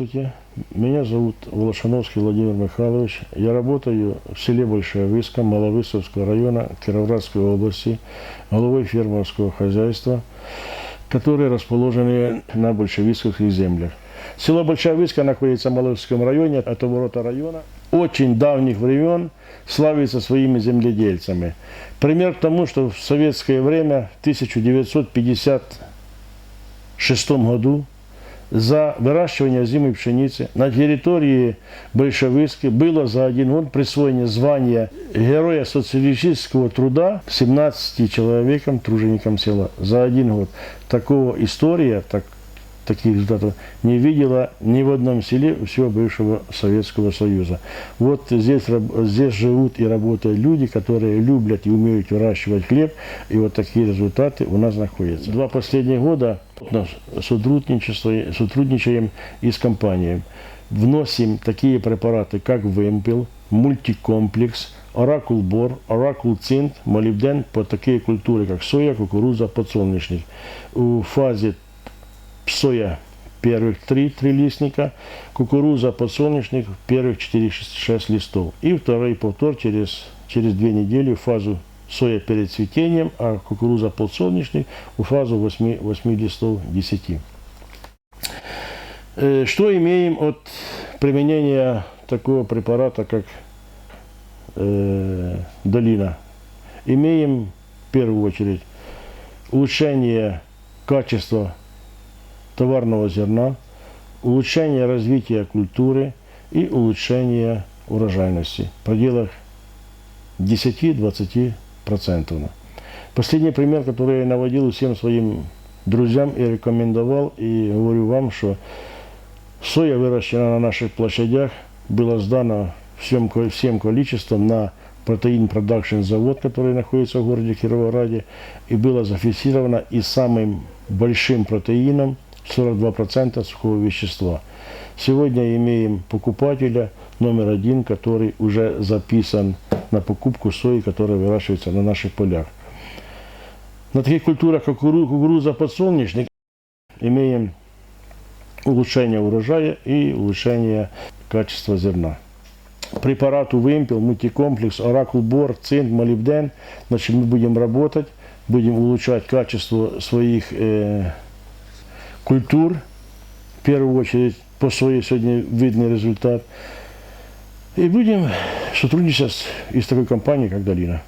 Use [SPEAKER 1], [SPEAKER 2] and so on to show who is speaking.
[SPEAKER 1] Здравствуйте, меня зовут Волошановский Владимир Михайлович. Я работаю в селе Большая Выска Маловысовского района Кировоградской области, головой фермерского хозяйства, которые расположены на большевистских землях. Село Большая Выска находится в Маловысском районе, это ворота района. Очень давних времен славится своими земледельцами. Пример тому, что в советское время, в 1956 году, за выращивание зимой пшеницы на территории Большевыски было за один год присвоение звания Героя социалистического труда 17 человекам, труженикам села. За один год. Такого история, так, таких результатов не видела ни в одном селе всего бывшего Советского Союза. Вот здесь, здесь живут и работают люди, которые любят и умеют выращивать хлеб, и вот такие результаты у нас находятся. Два последних года сотрудничаем и с компанией. Вносим такие препараты, как Вемпел, мультикомплекс, Оракул Бор, Оракул Цинт, молибден по такие культуры, как соя, кукуруза, подсолнечник. У фазе соя первых три трилистника, кукуруза, подсолнечник первых 4-6 листов. И второй повтор через, через две недели в фазу соя перед цветением, а кукуруза, подсолнечник у фазу 8, 8 листов 10. Э, Что имеем от применения такого препарата, как э, долина? Имеем в первую очередь улучшение качества товарного зерна, улучшение развития культуры и улучшение урожайности в пределах 10-20%. Последний пример, который я наводил всем своим друзьям и рекомендовал, и говорю вам, что соя, выращена на наших площадях, была сдана всем, всем количеством на протеин продакшн завод, который находится в городе Кировограде, и было зафиксировано и самым большим протеином 42% сухого вещества. Сегодня имеем покупателя номер один, который уже записан на покупку сои, которая выращивается на наших полях. На таких культурах, как кукуру- кукуруза, подсолнечник, имеем улучшение урожая и улучшение качества зерна. Препарату Вимпел, мультикомплекс, Оракул Бор, Цинк, Молибден. Значит, мы будем работать, будем улучшать качество своих э, культур. В первую очередь, по своей сегодня видный результат. И будем сотрудничать с, такой компанией, как Долина.